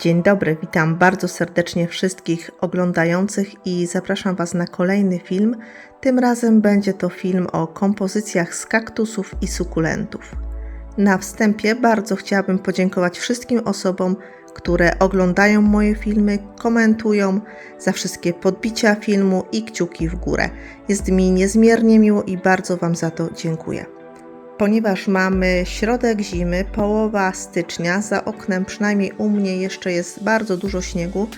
Dzień dobry, witam bardzo serdecznie wszystkich oglądających i zapraszam Was na kolejny film. Tym razem będzie to film o kompozycjach z kaktusów i sukulentów. Na wstępie bardzo chciałabym podziękować wszystkim osobom, które oglądają moje filmy, komentują, za wszystkie podbicia filmu i kciuki w górę. Jest mi niezmiernie miło i bardzo Wam za to dziękuję. Ponieważ mamy środek zimy, połowa stycznia, za oknem przynajmniej u mnie jeszcze jest bardzo dużo śniegu,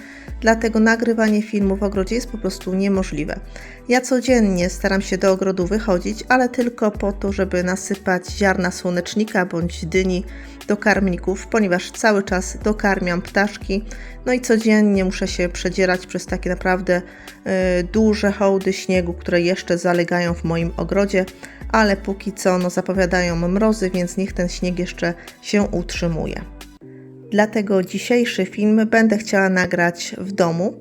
dlatego nagrywanie filmu w ogrodzie jest po prostu niemożliwe. Ja codziennie staram się do ogrodu wychodzić, ale tylko po to, żeby nasypać ziarna słonecznika bądź dyni do karmników, ponieważ cały czas dokarmiam ptaszki, no i codziennie muszę się przedzierać przez takie naprawdę y, duże hołdy śniegu, które jeszcze zalegają w moim ogrodzie, ale póki co no, zapowiadają mrozy, więc niech ten śnieg jeszcze się utrzymuje. Dlatego dzisiejszy film będę chciała nagrać w domu.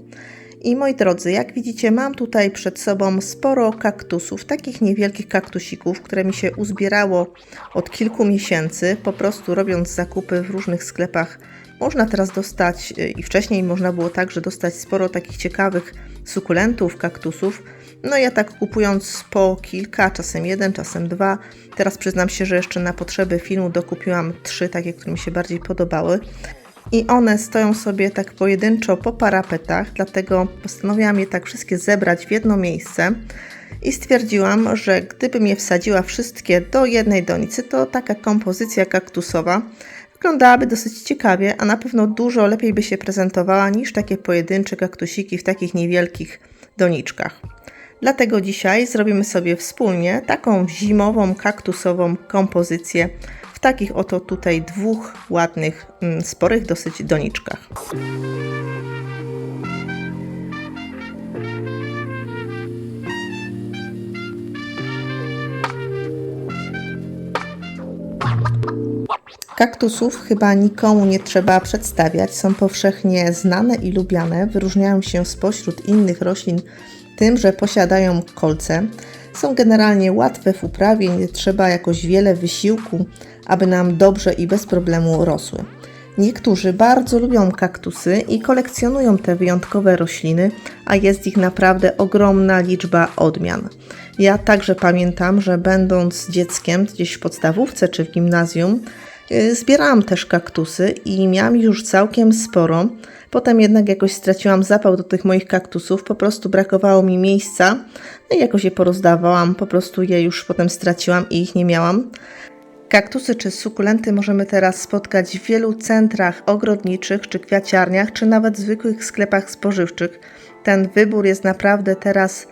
I moi drodzy, jak widzicie, mam tutaj przed sobą sporo kaktusów, takich niewielkich kaktusików, które mi się uzbierało od kilku miesięcy, po prostu robiąc zakupy w różnych sklepach. Można teraz dostać, i wcześniej można było także dostać sporo takich ciekawych sukulentów, kaktusów. No ja tak kupując po kilka, czasem jeden, czasem dwa. Teraz przyznam się, że jeszcze na potrzeby filmu dokupiłam trzy, takie, które mi się bardziej podobały. I one stoją sobie tak pojedynczo po parapetach, dlatego postanowiłam je tak wszystkie zebrać w jedno miejsce. I stwierdziłam, że gdybym je wsadziła wszystkie do jednej donicy, to taka kompozycja kaktusowa wyglądałaby dosyć ciekawie, a na pewno dużo lepiej by się prezentowała niż takie pojedyncze kaktusiki w takich niewielkich doniczkach. Dlatego dzisiaj zrobimy sobie wspólnie taką zimową, kaktusową kompozycję w takich oto tutaj dwóch ładnych, mm, sporych dosyć doniczkach. Kaktusów chyba nikomu nie trzeba przedstawiać. Są powszechnie znane i lubiane. Wyróżniają się spośród innych roślin tym, że posiadają kolce. Są generalnie łatwe w uprawie, nie trzeba jakoś wiele wysiłku, aby nam dobrze i bez problemu rosły. Niektórzy bardzo lubią kaktusy i kolekcjonują te wyjątkowe rośliny, a jest ich naprawdę ogromna liczba odmian. Ja także pamiętam, że będąc dzieckiem gdzieś w podstawówce czy w gimnazjum, zbierałam też kaktusy i miałam już całkiem sporo. Potem jednak jakoś straciłam zapał do tych moich kaktusów, po prostu brakowało mi miejsca no i jakoś je porozdawałam, po prostu je już potem straciłam i ich nie miałam. Kaktusy czy sukulenty możemy teraz spotkać w wielu centrach ogrodniczych czy kwiaciarniach, czy nawet zwykłych sklepach spożywczych. Ten wybór jest naprawdę teraz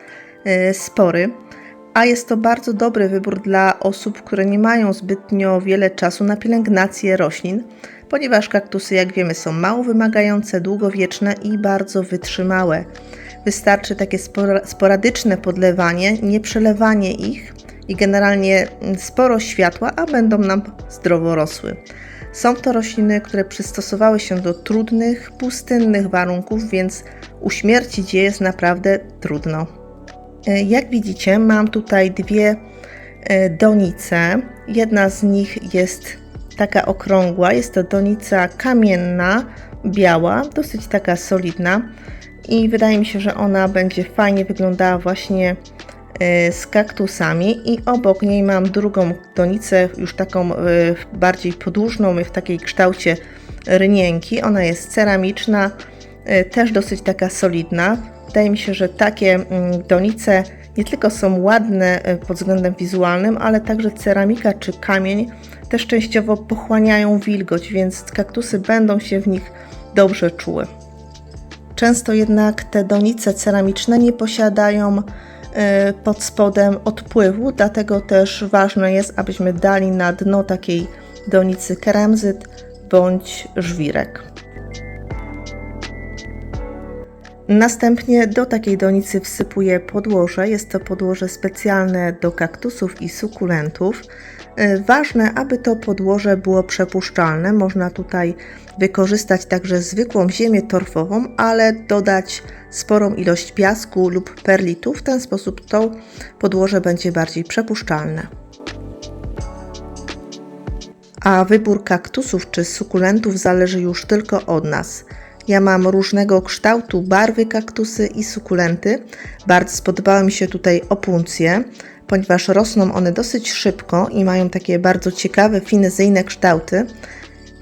yy, spory, a jest to bardzo dobry wybór dla osób, które nie mają zbytnio wiele czasu na pielęgnację roślin, ponieważ kaktusy, jak wiemy, są mało wymagające, długowieczne i bardzo wytrzymałe. Wystarczy takie sporadyczne podlewanie, nie przelewanie ich i generalnie sporo światła, a będą nam zdrowo rosły. Są to rośliny, które przystosowały się do trudnych, pustynnych warunków, więc uśmiercić je jest naprawdę trudno. E, jak widzicie, mam tutaj dwie e, donice. Jedna z nich jest taka okrągła, jest to donica kamienna, biała, dosyć taka solidna i wydaje mi się, że ona będzie fajnie wyglądała właśnie e, z kaktusami i obok niej mam drugą donicę, już taką bardziej podłużną, w takiej kształcie rynienki. Ona jest ceramiczna, też dosyć taka solidna. Wydaje mi się, że takie mm, donice nie tylko są ładne e, pod względem wizualnym, ale także ceramika czy kamień też częściowo pochłaniają wilgoć, więc kaktusy będą się w nich dobrze czuły. Często jednak te donice ceramiczne nie posiadają e, pod spodem odpływu, dlatego też ważne jest, abyśmy dali na dno takiej donicy keremzyt bądź żwirek. Następnie do takiej donicy wsypuję podłoże. Jest to podłoże specjalne do kaktusów i sukulentów. E, ważne, aby to podłoże było przepuszczalne. Można tutaj wykorzystać także zwykłą ziemię torfową, ale dodać sporą ilość piasku lub perlitu. W ten sposób to podłoże będzie bardziej przepuszczalne. A wybór kaktusów czy sukulentów zależy już tylko od nas. Ja mam różnego kształtu barwy kaktusy i sukulenty. Bardzo spodobały mi się tutaj opuncje, ponieważ rosną one dosyć szybko i mają takie bardzo ciekawe, finezyjne kształty.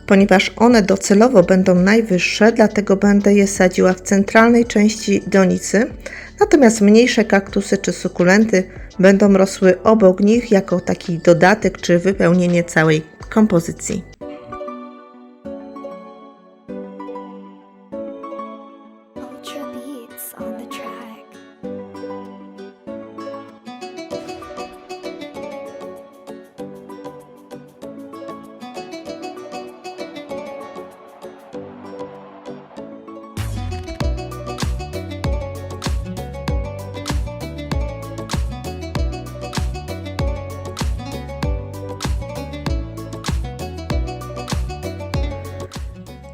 Ponieważ one docelowo będą najwyższe, dlatego będę je sadziła w centralnej części donicy, natomiast mniejsze kaktusy czy sukulenty będą rosły obok nich jako taki dodatek czy wypełnienie całej kompozycji.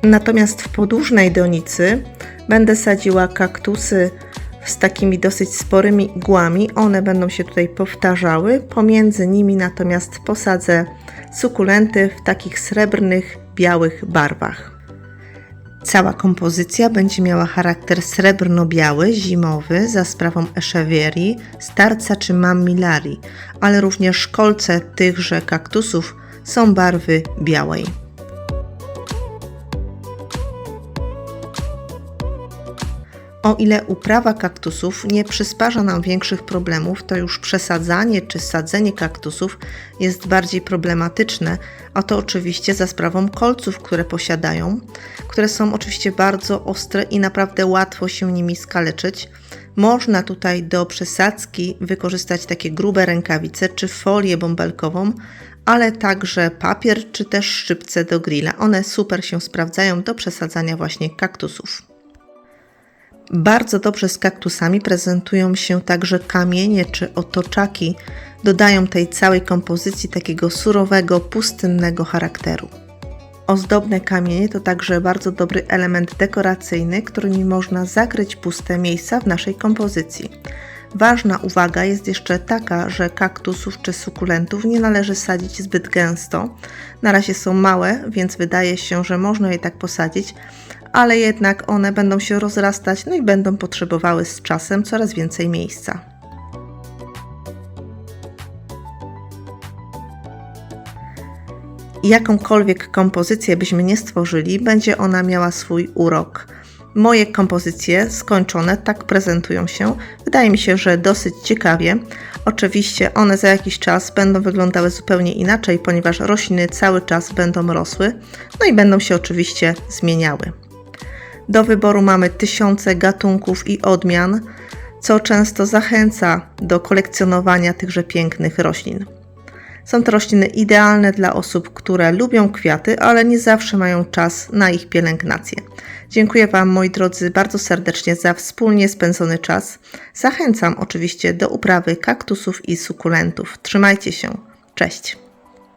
Natomiast w podłużnej donicy będę sadziła kaktusy z takimi dosyć sporymi igłami. One będą się tutaj powtarzały. Pomiędzy nimi natomiast posadzę sukulenty w takich srebrnych, białych barwach. Cała kompozycja będzie miała charakter srebrno-biały, zimowy, za sprawą eszewierii, starca czy mammilari, ale również kolce tychże kaktusów są barwy białej. O ile uprawa kaktusów nie przysparza nam większych problemów, to już przesadzanie czy sadzenie kaktusów jest bardziej problematyczne, a to oczywiście za sprawą kolców, które posiadają, które są oczywiście bardzo ostre i naprawdę łatwo się nimi skaleczyć. Można tutaj do przesadzki wykorzystać takie grube rękawice czy folię bąbelkową, ale także papier czy też szczypce do grilla. One super się sprawdzają do przesadzania właśnie kaktusów. Bardzo dobrze z kaktusami prezentują się także kamienie czy otoczaki. Dodają tej całej kompozycji takiego surowego, pustynnego charakteru. Ozdobne kamienie to także bardzo dobry element dekoracyjny, którymi można zakryć puste miejsca w naszej kompozycji. Ważna uwaga jest jeszcze taka, że kaktusów czy sukulentów nie należy sadzić zbyt gęsto. Na razie są małe, więc wydaje się, że można je tak posadzić, ale jednak one będą się rozrastać, no i będą potrzebowały z czasem coraz więcej miejsca. Jakąkolwiek kompozycję byśmy nie stworzyli, będzie ona miała swój urok. Moje kompozycje skończone tak prezentują się. Wydaje mi się, że dosyć ciekawie. Oczywiście one za jakiś czas będą wyglądały zupełnie inaczej, ponieważ rośliny cały czas będą rosły, no i będą się oczywiście zmieniały. Do wyboru mamy tysiące gatunków i odmian, co często zachęca do kolekcjonowania tychże pięknych roślin. Są to rośliny idealne dla osób, które lubią kwiaty, ale nie zawsze mają czas na ich pielęgnację. Dziękuję Wam, moi drodzy, bardzo serdecznie za wspólnie spędzony czas. Zachęcam oczywiście do uprawy kaktusów i sukulentów. Trzymajcie się. Cześć.